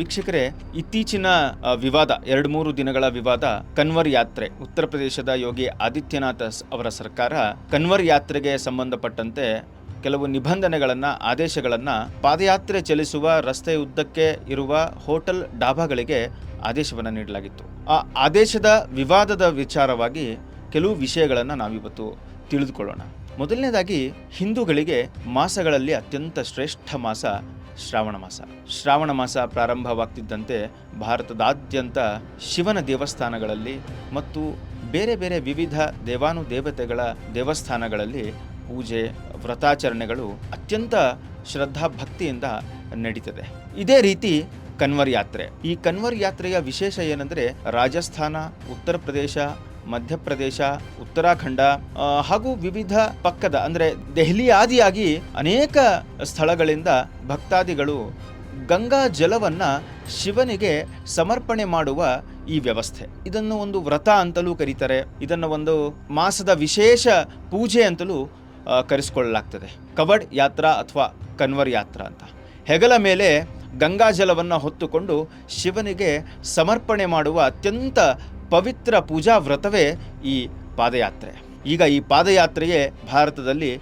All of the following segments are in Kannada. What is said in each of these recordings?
ವೀಕ್ಷಕರೇ, ಇತ್ತೀಚಿನ ವಿವಾದ, ಎರಡು ಮೂರು ದಿನಗಳ ವಿವಾದ ಕನ್ವರ್ ಯಾತ್ರೆ, ಉತ್ತರ ಪ್ರದೇಶದ ಯೋಗಿ ಆದಿತ್ಯನಾಥ್ ಅವರ ಸರ್ಕಾರ ಕನ್ವರ್ ಯಾತ್ರೆಗೆ ಸಂಬಂಧಪಟ್ಟಂತೆ ಕೆಲವು ನಿಬಂಧನೆಗಳನ್ನು, ಆದೇಶಗಳನ್ನು ಪಾದಯಾತ್ರೆ ಚಲಿಸುವ ರಸ್ತೆ ಉದ್ದಕ್ಕೆ ಇರುವ ಹೋಟೆಲ್ ಡಾಬಾಗಳಿಗೆ ಆದೇಶವನ್ನು ನೀಡಲಾಗಿತ್ತು. ಆ ಆದೇಶದ ವಿವಾದದ ವಿಚಾರವಾಗಿ ಕೆಲವು ವಿಷಯಗಳನ್ನು ನಾವಿವತ್ತು ತಿಳಿದುಕೊಳ್ಳೋಣ. ಮೊದಲನೇದಾಗಿ ಹಿಂದೂಗಳಿಗೆ ಮಾಸಗಳಲ್ಲಿ ಅತ್ಯಂತ ಶ್ರೇಷ್ಠ ಮಾಸ ಶ್ರಾವಣ ಮಾಸ. ಶ್ರಾವಣ ಮಾಸ ಪ್ರಾರಂಭವಾಗ್ತಿದ್ದಂತೆ ಭಾರತದಾದ್ಯಂತ ಶಿವನ ದೇವಸ್ಥಾನಗಳಲ್ಲಿ ಮತ್ತು ಬೇರೆ ಬೇರೆ ವಿವಿಧ ದೇವಾನುದೇವತೆಗಳ ದೇವಸ್ಥಾನಗಳಲ್ಲಿ ಪೂಜೆ, ವ್ರತಾಚರಣೆಗಳು ಅತ್ಯಂತ ಶ್ರದ್ಧಾಭಕ್ತಿಯಿಂದ ನಡೀತದೆ. ಇದೇ ರೀತಿ ಕನ್ವರ್ ಯಾತ್ರೆ. ಈ ಕನ್ವರ್ ಯಾತ್ರೆಯ ವಿಶೇಷ ಏನೆಂದರೆ ರಾಜಸ್ಥಾನ, ಉತ್ತರ ಪ್ರದೇಶ ಮಧ್ಯಪ್ರದೇಶ, ಉತ್ತರಾಖಂಡ ಹಾಗೂ ವಿವಿಧ ಪಕ್ಕದ, ಅಂದರೆ ದೆಹಲಿ ಆದಿಯಾಗಿ ಅನೇಕ ಸ್ಥಳಗಳಿಂದ ಭಕ್ತಾದಿಗಳು ಗಂಗಾ ಜಲವನ್ನು ಶಿವನಿಗೆ ಸಮರ್ಪಣೆ ಮಾಡುವ ಈ ವ್ಯವಸ್ಥೆ. ಇದನ್ನು ಒಂದು ವ್ರತ ಅಂತಲೂ ಕರೀತಾರೆ. ಇದನ್ನು ಒಂದು ಮಾಸದ ವಿಶೇಷ ಪೂಜೆ ಅಂತಲೂ ಕರೆಸಿಕೊಳ್ಳಲಾಗ್ತದೆ. ಕವಡ್ ಯಾತ್ರಾ ಅಥವಾ ಕನ್ವರ್ ಯಾತ್ರಾ ಅಂತ. ಹೆಗಲ ಮೇಲೆ ಗಂಗಾಜಲವನ್ನು ಹೊತ್ತುಕೊಂಡು ಶಿವನಿಗೆ ಸಮರ್ಪಣೆ ಮಾಡುವ ಅತ್ಯಂತ ಪವಿತ್ರ ಪೂಜಾ ವ್ರತವೇ ಈ ಪಾದಯಾತ್ರೆ. ಈಗ ಈ ಪಾದಯಾತ್ರೆಯೇ ಭಾರತದಲ್ಲಿ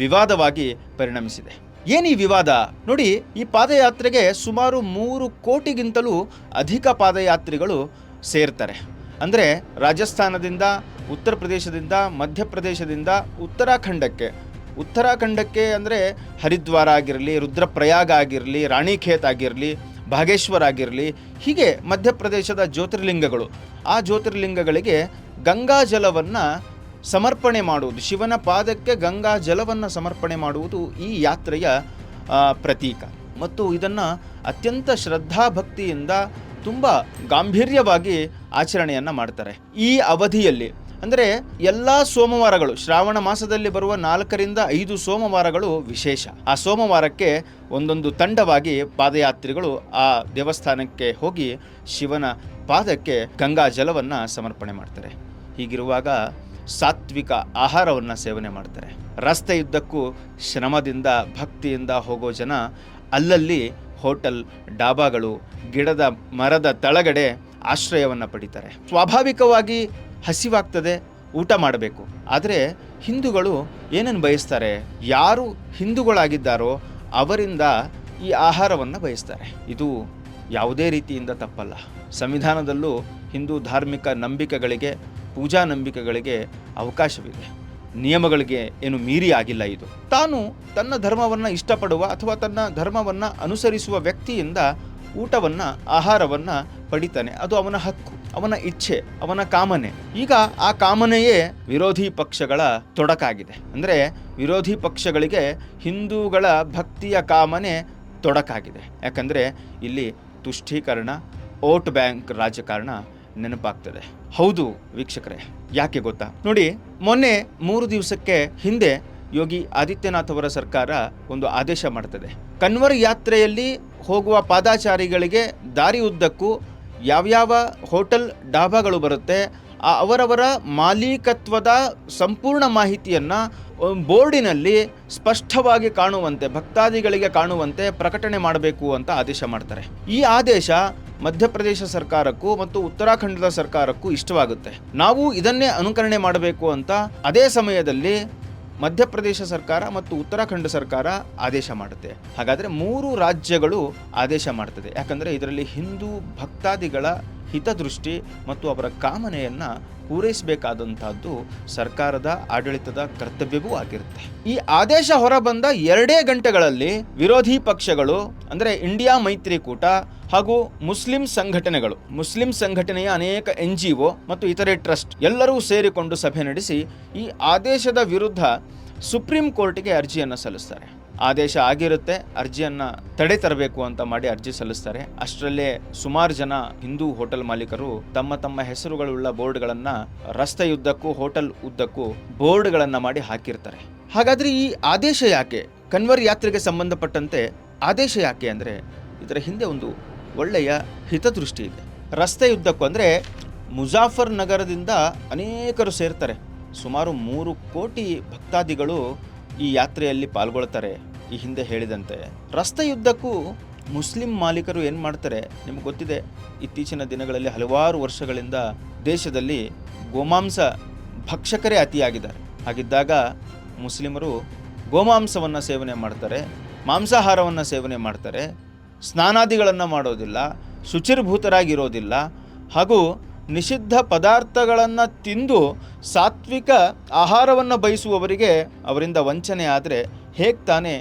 ವಿವಾದವಾಗಿ ಪರಿಣಮಿಸಿದೆ. ಏನು ವಿವಾದ? ನೋಡಿ, ಈ ಪಾದಯಾತ್ರೆಗೆ ಸುಮಾರು ಮೂರು ಕೋಟಿಗಿಂತಲೂ ಅಧಿಕ ಪಾದಯಾತ್ರಿಗಳು ಸೇರ್ತಾರೆ. ಅಂದರೆ ರಾಜಸ್ಥಾನದಿಂದ, ಉತ್ತರ ಪ್ರದೇಶದಿಂದ ಮಧ್ಯಪ್ರದೇಶದಿಂದ ಉತ್ತರಾಖಂಡಕ್ಕೆ. ಉತ್ತರಾಖಂಡಕ್ಕೆ ಅಂದರೆ ಹರಿದ್ವಾರ ಆಗಿರಲಿ, ರುದ್ರಪ್ರಯಾಗ ಆಗಿರಲಿ, ರಾಣಿಖೇತ್ ಆಗಿರಲಿ ಭಾಗೇಶ್ವರ ಆಗಿರಲಿ, ಹೀಗೆ ಮಧ್ಯಪ್ರದೇಶದ ಜ್ಯೋತಿರ್ಲಿಂಗಗಳು. ಆ ಜ್ಯೋತಿರ್ಲಿಂಗಗಳಿಗೆ ಗಂಗಾ ಜಲವನ್ನು ಸಮರ್ಪಣೆ ಮಾಡುವುದು, ಶಿವನ ಪಾದಕ್ಕೆ ಗಂಗಾ ಜಲವನ್ನು ಸಮರ್ಪಣೆ ಮಾಡುವುದು ಈ ಯಾತ್ರೆಯ ಪ್ರತೀಕ. ಮತ್ತು ಇದನ್ನು ಅತ್ಯಂತ ಶ್ರದ್ಧಾಭಕ್ತಿಯಿಂದ ತುಂಬ ಗಾಂಭೀರ್ಯವಾಗಿ ಆಚರಣೆಯನ್ನು ಮಾಡ್ತಾರೆ. ಈ ಅವಧಿಯಲ್ಲಿ ಅಂದರೆ ಎಲ್ಲ ಸೋಮವಾರಗಳು, ಶ್ರಾವಣ ಮಾಸದಲ್ಲಿ ಬರುವ ನಾಲ್ಕರಿಂದ ಐದು ಸೋಮವಾರಗಳು ವಿಶೇಷ. ಆ ಸೋಮವಾರಕ್ಕೆ ಒಂದೊಂದು ತಂಡವಾಗಿ ಪಾದಯಾತ್ರಿಗಳು ಆ ದೇವಸ್ಥಾನಕ್ಕೆ ಹೋಗಿ ಶಿವನ ಪಾದಕ್ಕೆ ಗಂಗಾ ಜಲವನ್ನು ಸಮರ್ಪಣೆ ಮಾಡ್ತಾರೆ. ಹೀಗಿರುವಾಗ ಸಾತ್ವಿಕ ಆಹಾರವನ್ನು ಸೇವನೆ ಮಾಡ್ತಾರೆ. ರಸ್ತೆಯುದ್ದಕ್ಕೂ ಶ್ರಮದಿಂದ, ಭಕ್ತಿಯಿಂದ ಹೋಗೋ ಜನ ಅಲ್ಲಲ್ಲಿ ಹೋಟೆಲ್ ಡಾಬಾಗಳು, ಗಿಡದ ಮರದ ತಳಗಡೆ ಆಶ್ರಯವನ್ನು ಪಡಿತಾರೆ. ಸ್ವಾಭಾವಿಕವಾಗಿ ಹಸಿವಾಗ್ತದೆ, ಊಟ ಮಾಡಬೇಕು. ಆದರೆ ಹಿಂದೂಗಳು ಏನನ್ನು ಬಯಸ್ತಾರೆ? ಯಾರು ಹಿಂದೂಗಳಾಗಿದ್ದಾರೋ ಅವರಿಂದ ಈ ಆಹಾರವನ್ನು ಬಯಸ್ತಾರೆ. ಇದು ಯಾವುದೇ ರೀತಿಯಿಂದ ತಪ್ಪಲ್ಲ. ಸಂವಿಧಾನದಲ್ಲೂ ಹಿಂದೂ ಧಾರ್ಮಿಕ ನಂಬಿಕೆಗಳಿಗೆ, ಪೂಜಾ ನಂಬಿಕೆಗಳಿಗೆ ಅವಕಾಶವಿದೆ. ನಿಯಮಗಳಿಗೆ ಏನು ಮೀರಿ ಆಗಿಲ್ಲ ಇದು. ತಾನು ತನ್ನ ಧರ್ಮವನ್ನು ಇಷ್ಟಪಡುವ ಅಥವಾ ತನ್ನ ಧರ್ಮವನ್ನು ಅನುಸರಿಸುವ ವ್ಯಕ್ತಿಯಿಂದ ಊಟವನ್ನು, ಆಹಾರವನ್ನು ಪಡಿತಾನೆ. ಅದು ಅವನ ಹಕ್ಕು. ಅವನ ಇಚ್ಛೆ, ಅವನ ಕಾಮನೆ. ಈಗ ಆ ಕಾಮನೆಯೇ ವಿರೋಧಿ ಪಕ್ಷಗಳ ತೊಡಕಾಗಿದೆ. ಅಂದರೆ ವಿರೋಧಿ ಪಕ್ಷಗಳಿಗೆ ಹಿಂದೂಗಳ ಭಕ್ತಿಯ ಕಾಮನೆ ತೊಡಕಾಗಿದೆ. ಯಾಕಂದರೆ ಇಲ್ಲಿ ತುಷ್ಟೀಕರಣ, ಓಟ್ ಬ್ಯಾಂಕ್ ರಾಜಕಾರಣ ನೆನಪಾಗ್ತದೆ. ಹೌದು ವೀಕ್ಷಕರೇ, ಯಾಕೆ ಗೊತ್ತಾ? ನೋಡಿ, ಮೊನ್ನೆ ಮೂರು ದಿವಸಕ್ಕೆ ಹಿಂದೆ ಯೋಗಿ ಆದಿತ್ಯನಾಥ್ ಅವರ ಸರ್ಕಾರ ಒಂದು ಆದೇಶ ಮಾಡ್ತದೆ. ಕನ್ವರ್ ಯಾತ್ರೆಯಲ್ಲಿ ಹೋಗುವ ಪಾದಾಚಾರಿಗಳಿಗೆ ದಾರಿ ಉದ್ದಕ್ಕೂ ಯಾವ್ಯಾವ ಹೋಟೆಲ್ ಡಾಬಾಗಳು ಬರುತ್ತೆ, ಆ ಅವರವರ ಮಾಲೀಕತ್ವದ ಸಂಪೂರ್ಣ ಮಾಹಿತಿಯನ್ನು ಬೋರ್ಡಿನಲ್ಲಿ ಸ್ಪಷ್ಟವಾಗಿ ಕಾಣುವಂತೆ, ಭಕ್ತಾದಿಗಳಿಗೆ ಕಾಣುವಂತೆ ಪ್ರಕಟಣೆ ಮಾಡಬೇಕು ಅಂತ ಆದೇಶ ಮಾಡ್ತಾರೆ. ಈ ಆದೇಶ ಮಧ್ಯಪ್ರದೇಶ ಸರ್ಕಾರಕ್ಕೂ ಮತ್ತು ಉತ್ತರಾಖಂಡದ ಸರ್ಕಾರಕ್ಕೂ ಇಷ್ಟವಾಗುತ್ತೆ. ನಾವು ಇದನ್ನೇ ಅನುಕರಣೆ ಮಾಡಬೇಕು ಅಂತ ಅದೇ ಸಮಯದಲ್ಲಿ ಮಧ್ಯಪ್ರದೇಶ ಸರ್ಕಾರ ಮತ್ತು ಉತ್ತರಾಖಂಡ ಸರ್ಕಾರ ಆದೇಶ ಮಾಡುತ್ತೆ. ಹಾಗಾದರೆ ಮೂರು ರಾಜ್ಯಗಳು ಆದೇಶ ಮಾಡ್ತದೆ. ಯಾಕಂದರೆ ಇದರಲ್ಲಿ ಹಿಂದೂ ಭಕ್ತಾದಿಗಳ ಹಿತದೃಷ್ಟಿ ಮತ್ತು ಅವರ ಕಾಮನೆಯನ್ನು ಪೂರೈಸಬೇಕಾದಂತಹದ್ದು ಸರ್ಕಾರದ ಆಡಳಿತದ ಕರ್ತವ್ಯವೂ ಆಗಿರುತ್ತೆ. ಈ ಆದೇಶ ಹೊರಬಂದ ಎರಡೇ ಗಂಟೆಗಳಲ್ಲಿ ವಿರೋಧಿ ಪಕ್ಷಗಳು, ಅಂದರೆ ಇಂಡಿಯಾ ಮೈತ್ರಿಕೂಟ ಹಾಗೂ ಮುಸ್ಲಿಂ ಸಂಘಟನೆಗಳು, ಮುಸ್ಲಿಂ ಸಂಘಟನೆಯ ಅನೇಕ ಎನ್ ಜಿ ಒ ಮತ್ತು ಇತರೆ ಟ್ರಸ್ಟ್ ಎಲ್ಲರೂ ಸೇರಿಕೊಂಡು ಸಭೆ ನಡೆಸಿ ಈ ಆದೇಶದ ವಿರುದ್ಧ ಸುಪ್ರೀಂ ಕೋರ್ಟ್ಗೆ ಅರ್ಜಿಯನ್ನು ಸಲ್ಲಿಸ್ತಾರೆ. ಆದೇಶ ಆಗಿರುತ್ತೆ, ಅರ್ಜಿಯನ್ನು ತಡೆ ತರಬೇಕು ಅಂತ ಮಾಡಿ ಅರ್ಜಿ ಸಲ್ಲಿಸ್ತಾರೆ. ಅಷ್ಟರಲ್ಲೇ ಸುಮಾರು ಜನ ಹಿಂದೂ ಹೋಟೆಲ್ ಮಾಲೀಕರು ತಮ್ಮ ತಮ್ಮ ಹೆಸರುಗಳುಳ್ಳ ಬೋರ್ಡ್ಗಳನ್ನು ರಸ್ತೆಯುದ್ದಕ್ಕೂ ಹೋಟೆಲ್ ಉದ್ದಕ್ಕೂ ಬೋರ್ಡ್ಗಳನ್ನು ಮಾಡಿ ಹಾಕಿರ್ತಾರೆ. ಹಾಗಾದ್ರೆ ಈ ಆದೇಶ ಯಾಕೆ? ಕನ್ವರ್ ಯಾತ್ರೆಗೆ ಸಂಬಂಧಪಟ್ಟಂತೆ ಆದೇಶ ಯಾಕೆ ಅಂದರೆ ಇದರ ಹಿಂದೆ ಒಂದು ಒಳ್ಳೆಯ ಹಿತದೃಷ್ಟಿ ಇದೆ. ರಸ್ತೆಯುದ್ದಕ್ಕೂ ಅಂದರೆ ಮುಜಾಫರ್ ನಗರದಿಂದ ಅನೇಕರು ಸೇರ್ತಾರೆ. ಸುಮಾರು ಮೂರು ಕೋಟಿ ಭಕ್ತಾದಿಗಳು ಈ ಯಾತ್ರೆಯಲ್ಲಿ ಪಾಲ್ಗೊಳ್ತಾರೆ. ಈ ಹಿಂದೆ ಹೇಳಿದಂತೆ. ರಸ್ತೆಯುದ್ದಕ್ಕೂ ಮುಸ್ಲಿಂ ಮಾಲೀಕರು ಏನು ಮಾಡ್ತಾರೆ? ನಿಮ್ಗೆ ಗೊತ್ತಿದೆ, ಇತ್ತೀಚಿನ ದಿನಗಳಲ್ಲಿ ಹಲವಾರು ವರ್ಷಗಳಿಂದ ದೇಶದಲ್ಲಿ ಗೋಮಾಂಸ ಭಕ್ಷಕರೇ ಅತಿಯಾಗಿದ್ದಾರೆ. ಹಾಗಿದ್ದಾಗ ಮುಸ್ಲಿಮರು ಗೋಮಾಂಸವನ್ನು ಸೇವನೆ ಮಾಡ್ತಾರೆ, ಮಾಂಸಾಹಾರವನ್ನು ಸೇವನೆ ಮಾಡ್ತಾರೆ, ಸ್ನಾನಾದಿಗಳನ್ನು ಮಾಡೋದಿಲ್ಲ, ಶುಚಿರ್ಭೂತರಾಗಿರೋದಿಲ್ಲ, ಹಾಗೂ ನಿಷಿದ್ಧ ಪದಾರ್ಥಗಳನ್ನು ತಿಂದು ಸಾತ್ವಿಕ ಆಹಾರವನ್ನು ಬಯಸುವವರಿಗೆ ಅವರಿಂದ ವಂಚನೆ ಆದರೆ ಹೇಗೆ ತಾನೇ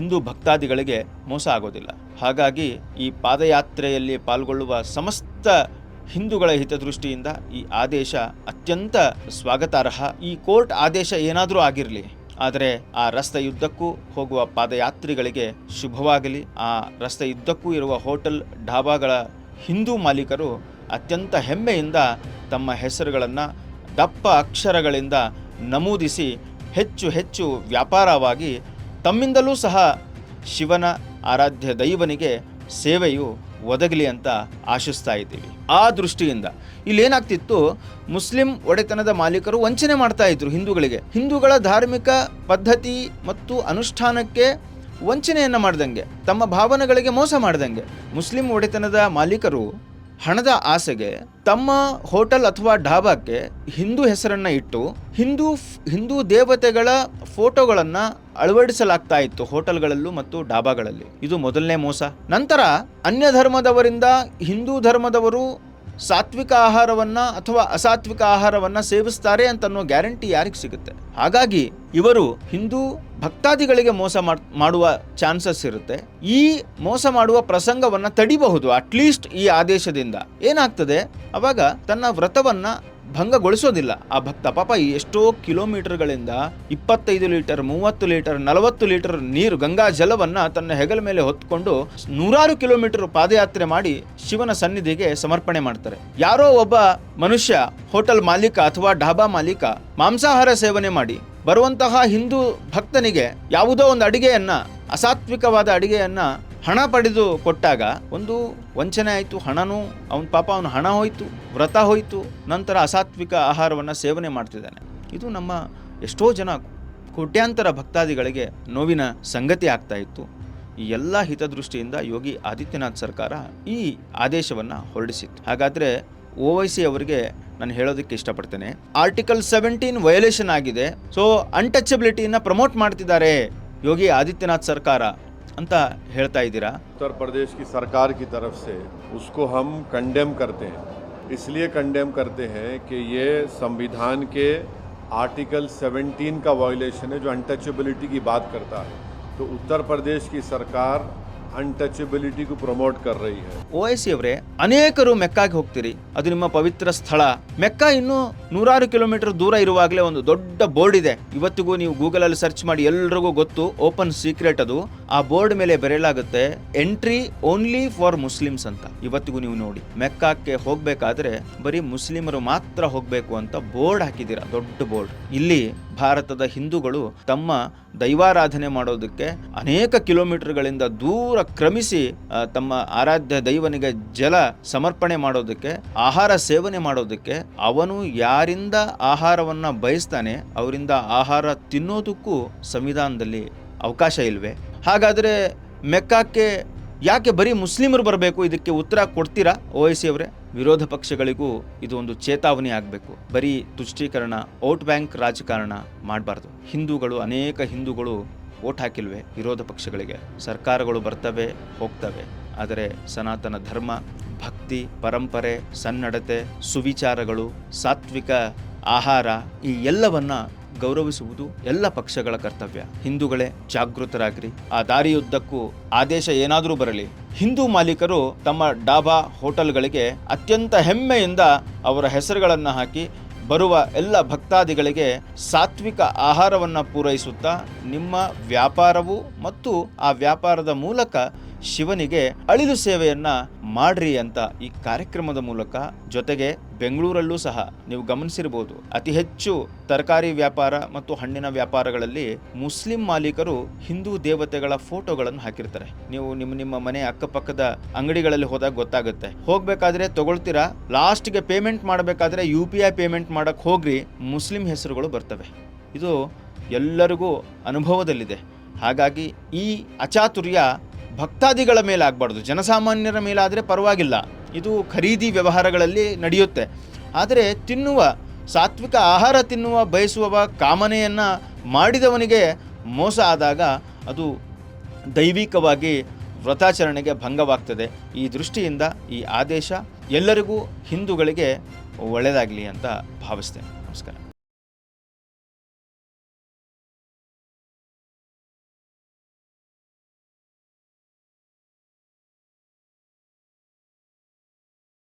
ಹಿಂದೂ ಭಕ್ತಾದಿಗಳಿಗೆ ಮೋಸ ಆಗೋದಿಲ್ಲ. ಹಾಗಾಗಿ ಈ ಪಾದಯಾತ್ರೆಯಲ್ಲಿ ಪಾಲ್ಗೊಳ್ಳುವ ಸಮಸ್ತ ಹಿಂದೂಗಳ ಹಿತದೃಷ್ಟಿಯಿಂದ ಈ ಆದೇಶ ಅತ್ಯಂತ ಸ್ವಾಗತಾರ್ಹ. ಈ ಕೋರ್ಟ್ ಆದೇಶ ಏನಾದರೂ ಆಗಿರಲಿ, ಆದರೆ ಆ ರಸ್ತೆಯುದ್ದಕ್ಕೂ ಹೋಗುವ ಪಾದಯಾತ್ರಿಗಳಿಗೆ ಶುಭವಾಗಲಿ. ಆ ರಸ್ತೆಯುದ್ದಕ್ಕೂ ಇರುವ ಹೋಟೆಲ್ ಢಾಬಾಗಳ ಹಿಂದೂ ಮಾಲೀಕರು ಅತ್ಯಂತ ಹೆಮ್ಮೆಯಿಂದ ತಮ್ಮ ಹೆಸರುಗಳನ್ನು ದಪ್ಪ ಅಕ್ಷರಗಳಿಂದ ನಮೂದಿಸಿ ಹೆಚ್ಚು ಹೆಚ್ಚು ವ್ಯಾಪಾರವಾಗಿ ತಮ್ಮಿಂದಲೂ ಸಹ ಶಿವನ ಆರಾಧ್ಯ ದೈವನಿಗೆ ಸೇವೆಯು ಒದಗಲಿ ಅಂತ ಆಶಿಸ್ತಾ ಇದ್ದೀವಿ. ಆ ದೃಷ್ಟಿಯಿಂದ ಇಲ್ಲೇನಾಗ್ತಿತ್ತು, ಮುಸ್ಲಿಂ ಒಡೆತನದ ಮಾಲೀಕರು ವಂಚನೆ ಮಾಡ್ತಾ ಇದ್ರು ಹಿಂದೂಗಳಿಗೆ. ಹಿಂದೂಗಳ ಧಾರ್ಮಿಕ ಪದ್ಧತಿ ಮತ್ತು ಅನುಷ್ಠಾನಕ್ಕೆ ವಂಚನೆಯನ್ನು ಮಾಡ್ದಂಗೆ, ತಮ್ಮ ಭಾವನೆಗಳಿಗೆ ಮೋಸ ಮಾಡ್ದಂಗೆ. ಮುಸ್ಲಿಂ ಒಡೆತನದ ಮಾಲೀಕರು ಹಣದ ಆಸೆಗೆ ತಮ್ಮ ಹೋಟೆಲ್ ಅಥವಾ ಢಾಬಾಕ್ಕೆ ಹಿಂದೂ ಹೆಸರನ್ನ ಇಟ್ಟು ಹಿಂದೂ ಹಿಂದೂ ದೇವತೆಗಳ ಫೋಟೋಗಳನ್ನ ಅಳವಡಿಸಲಾಗ್ತಾ ಇತ್ತು ಹೋಟೆಲ್ಗಳಲ್ಲೂ ಮತ್ತು ಡಾಬಾಗಳಲ್ಲಿ. ಇದು ಮೊದಲನೇ ಮೋಸ. ನಂತರ ಅನ್ಯ ಧರ್ಮದವರಿಂದ ಹಿಂದೂ ಧರ್ಮದವರು ಸಾತ್ವಿಕ ಆಹಾರವನ್ನ ಅಥವಾ ಅಸಾತ್ವಿಕ ಆಹಾರವನ್ನ ಸೇವಿಸ್ತಾರೆ ಅಂತ ಅನ್ನೋ ಗ್ಯಾರಂಟಿ ಯಾರಿಗೆ ಸಿಗುತ್ತೆ? ಹಾಗಾಗಿ ಇವರು ಹಿಂದೂ ಭಕ್ತಾದಿಗಳಿಗೆ ಮೋಸ ಮಾಡ್- ಮಾಡುವ ಚಾನ್ಸಸ್ ಇರುತ್ತೆ. ಈ ಮೋಸ ಮಾಡುವ ಪ್ರಸಂಗವನ್ನ ತಡಿಬಹುದು ಅಟ್ಲೀಸ್ಟ್ ಈ ಆದೇಶದಿಂದ. ಏನಾಗ್ತದೆ? ಅವಾಗ ತನ್ನ ವ್ರತವನ್ನ ಭಂಗಗೊಳಿಸೋದಿಲ್ಲ. ಆ ಭಕ್ತ ಪಾಪ ಎಷ್ಟೋ ಕಿಲೋಮೀಟರ್ಗಳಿಂದ ಇಪ್ಪತ್ತೈದು ಲೀಟರ್, ಮೂವತ್ತು ಲೀಟರ್, ನಲವತ್ತು ಲೀಟರ್ ನೀರು, ಗಂಗಾ ಜಲವನ್ನ ತನ್ನ ಹೆಗಲ ಮೇಲೆ ಹೊತ್ಕೊಂಡು ನೂರಾರು ಕಿಲೋಮೀಟರ್ ಪಾದಯಾತ್ರೆ ಮಾಡಿ ಶಿವನ ಸನ್ನಿಧಿಗೆ ಸಮರ್ಪಣೆ ಮಾಡ್ತಾರೆ. ಯಾರೋ ಒಬ್ಬ ಮನುಷ್ಯ, ಹೋಟೆಲ್ ಮಾಲೀಕ ಅಥವಾ ಢಾಬಾ ಮಾಲೀಕ ಮಾಂಸಾಹಾರ ಸೇವನೆ ಮಾಡಿ ಬರುವಂತಹ ಹಿಂದೂ ಭಕ್ತನಿಗೆ ಯಾವುದೋ ಒಂದು ಅಡಿಗೆಯನ್ನ, ಅಸಾತ್ವಿಕವಾದ ಅಡಿಗೆಯನ್ನ ಹಣ ಪಡೆದು ಕೊಟ್ಟಾಗ ಒಂದು ವಂಚನೆ ಆಯಿತು, ಹಣನೂ ಅವನ ಪಾಪ ಅವನ ಹಣ ಹೋಯಿತು, ವ್ರತ ಹೋಯಿತು, ನಂತರ ಅಸಾತ್ವಿಕ ಆಹಾರವನ್ನು ಸೇವನೆ ಮಾಡ್ತಿದ್ದಾನೆ. ಇದು ನಮ್ಮ ಎಷ್ಟೋ ಜನ ಕೋಟ್ಯಾಂತರ ಭಕ್ತಾದಿಗಳಿಗೆ ನೋವಿನ ಸಂಗತಿ ಆಗ್ತಾ ಇತ್ತು. ಈ ಎಲ್ಲ ಹಿತದೃಷ್ಟಿಯಿಂದ ಯೋಗಿ ಆದಿತ್ಯನಾಥ್ ಸರ್ಕಾರ ಈ ಆದೇಶವನ್ನು ಹೊರಡಿಸಿತ್ತು. ಹಾಗಾದರೆ ಒ ವೈ ಸಿ ಅವರಿಗೆ ನಾನು ಹೇಳೋದಕ್ಕೆ ಇಷ್ಟಪಡ್ತೇನೆ. ಆರ್ಟಿಕಲ್ ಸೆವೆಂಟೀನ್ ವಯೋಲೇಷನ್ ಆಗಿದೆ. ಸೊ ಅನ್ಟಚಬಿಲಿಟಿಯನ್ನು ಪ್ರಮೋಟ್ ಮಾಡ್ತಿದ್ದಾರೆ ಯೋಗಿ ಆದಿತ್ಯನಾಥ್ ಸರ್ಕಾರ. ಅಂತ ಹೇಳ್ತಾ ಇದ್ದೀರಾ उत्तर प्रदेश की सरकार की तरफ से उसको हम कंडेम करते हैं इसलिए कंडेम करते हैं कि ये संविधान के आर्टिकल 17 का वायोलेशन है जो अनटचेबिलिटी की बात करता है तो उत्तर प्रदेश की सरकार ಅನ್ಟಚಬಿಲಿಟಿಗೂ ಪ್ರಮೋಟ್ ಕರ್ ರಹಿ ಹೈ ಓವೈಸಿ ಅವರೇ, ಅನೇಕರು ಮೆಕ್ಕಾಗೆ ಹೋಗ್ತೀರಿ. ಅದು ನಿಮ್ಮ ಪವಿತ್ರ ಸ್ಥಳ. ಮೆಕ್ಕಾ ಇನ್ನು ನೂರಾರು ಕಿಲೋಮೀಟರ್ ದೂರ ಇರುವಾಗಲೇ ಒಂದು ದೊಡ್ಡ ಬೋರ್ಡ್ ಇದೆ. ಇವತ್ತಿಗೂ ನೀವು ಗೂಗಲ್ ಅಲ್ಲಿ ಸರ್ಚ್ ಮಾಡಿ ಎಲ್ರಿಗೂ ಗೊತ್ತು ಓಪನ್ ಸೀಕ್ರೆಟ್ ಅದು. ಆ ಬೋರ್ಡ್ ಮೇಲೆ ಬರೆಯಲಾಗುತ್ತೆ ಎಂಟ್ರಿ ಓನ್ಲಿ ಫಾರ್ ಮುಸ್ಲಿಮ್ಸ್ ಅಂತ. ಇವತ್ತಿಗೂ ನೀವು ನೋಡಿ. ಮೆಕ್ಕಾಕ್ಕೆ ಹೋಗ್ಬೇಕಾದ್ರೆ ಬರೀ ಮುಸ್ಲಿಮರು ಮಾತ್ರ ಹೋಗ್ಬೇಕು ಅಂತ ಬೋರ್ಡ್ ಹಾಕಿದ್ದೀರಾ, ದೊಡ್ಡ ಬೋರ್ಡ್. ಇಲ್ಲಿ ಭಾರತದ ಹಿಂದೂಗಳು ತಮ್ಮ ದೈವಾರಾಧನೆ ಮಾಡೋದಕ್ಕೆ ಅನೇಕ ಕಿಲೋಮೀಟರ್ಗಳಿಂದ ದೂರ ಕ್ರಮಿಸಿ ತಮ್ಮ ಆರಾಧ್ಯ ದೈವನಿಗೆ ಜಲ ಸಮರ್ಪಣೆ ಮಾಡೋದಕ್ಕೆ, ಆಹಾರ ಸೇವನೆ ಮಾಡೋದಕ್ಕೆ ಅವನು ಯಾರಿಂದ ಆಹಾರವನ್ನ ಬಯಸ್ತಾನೆ, ಅವರಿಂದ ಆಹಾರ ತಿನ್ನೋದಕ್ಕೂ ಸಂವಿಧಾನದಲ್ಲಿ ಅವಕಾಶ ಇಲ್ವೇ? ಹಾಗಾದರೆ ಮೆಕ್ಕಾಕ್ಕೆ ಯಾಕೆ ಬರೀ ಮುಸ್ಲಿಮರು ಬರಬೇಕು? ಇದಕ್ಕೆ ಉತ್ತರ ಕೊಡ್ತೀರಾ, ಓ ಐ ಸಿ ಅವರೇ? ವಿರೋಧ ಪಕ್ಷಗಳಿಗೂ ಇದು ಒಂದು ಚೇತಾವಣಿ ಆಗಬೇಕು. ಬರೀ ತುಷ್ಟೀಕರಣ ಓಟ್ ಬ್ಯಾಂಕ್ ರಾಜಕಾರಣ ಮಾಡಬಾರ್ದು. ಹಿಂದೂಗಳು, ಅನೇಕ ಹಿಂದೂಗಳು ಓಟ್ ಹಾಕಿಲ್ವೆ? ವಿರೋಧ ಪಕ್ಷಗಳಿಗೆ. ಸರ್ಕಾರಗಳು ಬರ್ತವೆ, ಹೋಗ್ತವೆ. ಆದರೆ ಸನಾತನ ಧರ್ಮ, ಭಕ್ತಿ, ಪರಂಪರೆ, ಸನ್ನಡತೆ, ಸುವಿಚಾರಗಳು, ಸಾತ್ವಿಕ ಆಹಾರ ಈ ಎಲ್ಲವನ್ನ ಗೌರವಿಸುವುದು ಎಲ್ಲ ಪಕ್ಷಗಳ ಕರ್ತವ್ಯ. ಹಿಂದೂಗಳೇ ಜಾಗೃತರಾಗ್ರಿ. ಆ ದಾರಿಯುದ್ದಕ್ಕೂ ಆದೇಶ ಏನಾದರೂ ಬರಲಿ, ಹಿಂದೂ ಮಾಲೀಕರು ತಮ್ಮ ಡಾಬಾ ಹೋಟೆಲ್ಗಳಿಗೆ ಅತ್ಯಂತ ಹೆಮ್ಮೆಯಿಂದ ಅವರ ಹೆಸರುಗಳನ್ನು ಹಾಕಿ ಬರುವ ಎಲ್ಲ ಭಕ್ತಾದಿಗಳಿಗೆ ಸಾತ್ವಿಕ ಆಹಾರವನ್ನು ಪೂರೈಸುತ್ತಾ, ನಿಮ್ಮ ವ್ಯಾಪಾರವು ಮತ್ತು ಆ ವ್ಯಾಪಾರದ ಮೂಲಕ ಶಿವನಿಗೆ ಅಳಿಲು ಸೇವೆಯನ್ನ ಮಾಡ್ರಿ ಅಂತ ಈ ಕಾರ್ಯಕ್ರಮದ ಮೂಲಕ ಜೊತೆಗೆ ಬೆಂಗಳೂರಲ್ಲೂ ಸಹ ನೀವು ಗಮನಿಸಿರಬಹುದು. ಅತಿ ಹೆಚ್ಚು ತರಕಾರಿ ವ್ಯಾಪಾರ ಮತ್ತು ಹಣ್ಣಿನ ವ್ಯಾಪಾರಗಳಲ್ಲಿ ಮುಸ್ಲಿಂ ಮಾಲೀಕರು ಹಿಂದೂ ದೇವತೆಗಳ ಫೋಟೋಗಳನ್ನು ಹಾಕಿರ್ತಾರೆ. ನೀವು ನಿಮ್ಮ ನಿಮ್ಮ ಮನೆ ಅಕ್ಕಪಕ್ಕದ ಅಂಗಡಿಗಳಲ್ಲಿ ಹೋದಾಗ ಗೊತ್ತಾಗುತ್ತೆ. ಹೋಗ್ಬೇಕಾದ್ರೆ ತಗೊಳ್ತೀರಾ? ಲಾಸ್ಟ್ಗೆ ಪೇಮೆಂಟ್ ಮಾಡಬೇಕಾದ್ರೆ ಯು ಪಿ ಐ ಪೇಮೆಂಟ್ ಮಾಡಕ್ಕೆ ಹೋಗ್ರಿ. ಮುಸ್ಲಿಂ ಹೆಸರುಗಳು ಬರ್ತವೆ. ಇದು ಎಲ್ಲರಿಗೂ ಅನುಭವದಲ್ಲಿದೆ. ಹಾಗಾಗಿ ಈ ಅಚಾತುರ್ಯ ಭಕ್ತಾದಿಗಳ ಮೇಲೆ ಆಗಬಾರ್ದು. ಜನಸಾಮಾನ್ಯರ ಮೇಲಾದರೆ ಪರವಾಗಿಲ್ಲ. ಇದು ಖರೀದಿ ವ್ಯವಹಾರಗಳಲ್ಲಿ ನಡೆಯುತ್ತೆ. ಆದರೆ ತಿನ್ನುವ, ಸಾತ್ವಿಕ ಆಹಾರ ತಿನ್ನುವ, ಬಯಸುವವ, ಕಾಮನೆಯನ್ನು ಮಾಡಿದವನಿಗೆ ಮೋಸ ಆದಾಗ ಅದು ದೈವಿಕವಾಗಿ ವ್ರತಾಚರಣೆಗೆ ಭಂಗವಾಗ್ತದೆ. ಈ ದೃಷ್ಟಿಯಿಂದ ಈ ಆದೇಶ ಎಲ್ಲರಿಗೂ ಹಿಂದೂಗಳಿಗೆ ಒಳ್ಳೆಯದಾಗಲಿ ಅಂತ ಭಾವಿಸ್ತೇನೆ. ನಮಸ್ಕಾರ.